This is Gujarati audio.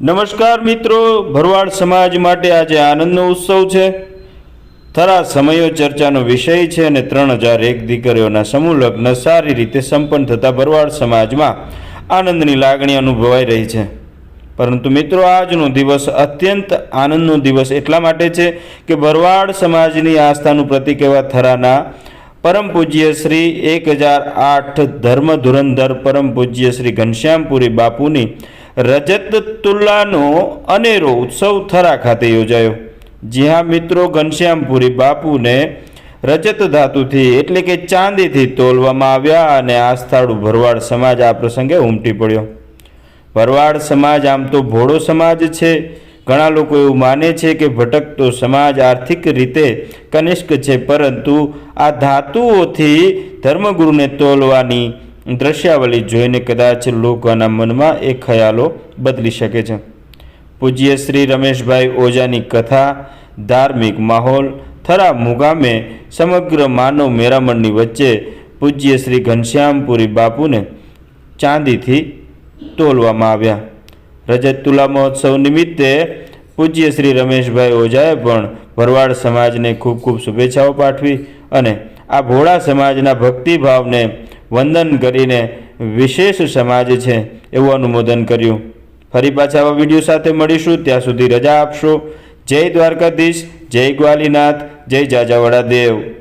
નમસ્કાર મિત્રો, ભરવાડ સમાજ માટે આજે આનંદનો ઉત્સવ છે. થરા સમયો ચર્ચાનો વિષય છે અને ત્રણ હજાર એક દીકરીઓના સમૂહ લગ્ન સારી રીતે સંપન્ન થતા ભરવાડ સમાજમાં આનંદની લાગણી અનુભવાઈ રહી છે. પરંતુ મિત્રો, આજનો દિવસ અત્યંત આનંદનો દિવસ એટલા માટે છે કે ભરવાડ સમાજની આસ્થાનું પ્રતિક એવા થરાના પરમ પૂજ્ય શ્રી એક હજાર આઠ ધર્મ ધુરંધર પરમ પૂજ્ય શ્રી ઘનશ્યામપુરી બાપુની રજત તુલ્લાનો અનેરો ઉત્સવ થરા ખાતે યોજાયો. જ્યાં મિત્રો, ઘનશ્યામપુરી બાપુને રજત ધાતુથી એટલે કે ચાંદીથી તોલવામાં આવ્યા અને આ આસ્થાળુ ભરવાડ સમાજ આ પ્રસંગે ઉમટી પડ્યો. ભરવાડ સમાજ આમ તો ભોળો સમાજ છે. ઘણા લોકો એવું માને છે કે ભટકતો સમાજ આર્થિક રીતે કનિષ્ક છે, પરંતુ આ ધાતુઓથી ધર્મગુરુને તોલવાની દ્રશ્યાવલી જોઈને કદાચ લોકોના મનમાં એ ખ્યાલો બદલી શકે છે. પૂજ્ય શ્રી રમેશભાઈ ઓઝાની કથા, ધાર્મિક માહોલ, થરા મુગામે સમગ્ર માનવ મેરામણની વચ્ચે પૂજ્ય શ્રી ઘનશ્યામપુરી બાપુને ચાંદીથી તોલવામાં આવ્યા. રજત તુલા મહોત્સવ નિમિત્તે પૂજ્ય શ્રી રમેશભાઈ ઓઝાએ પણ ભરવાડ સમાજને ખૂબ ખૂબ શુભેચ્છાઓ પાઠવી અને આ ભોળા સમાજના ભક્તિભાવને વંદન કરીને વિશેષ સમાજ છે એવું અનુમોદન કર્યું. ફરી પાછા આવા વીડિયો સાથે મળીશું. ત્યાં સુધી રજા આપશો. જય દ્વારકાધીશ, જય ગ્વાલીનાથ, જય જાજાવાડા દેવ.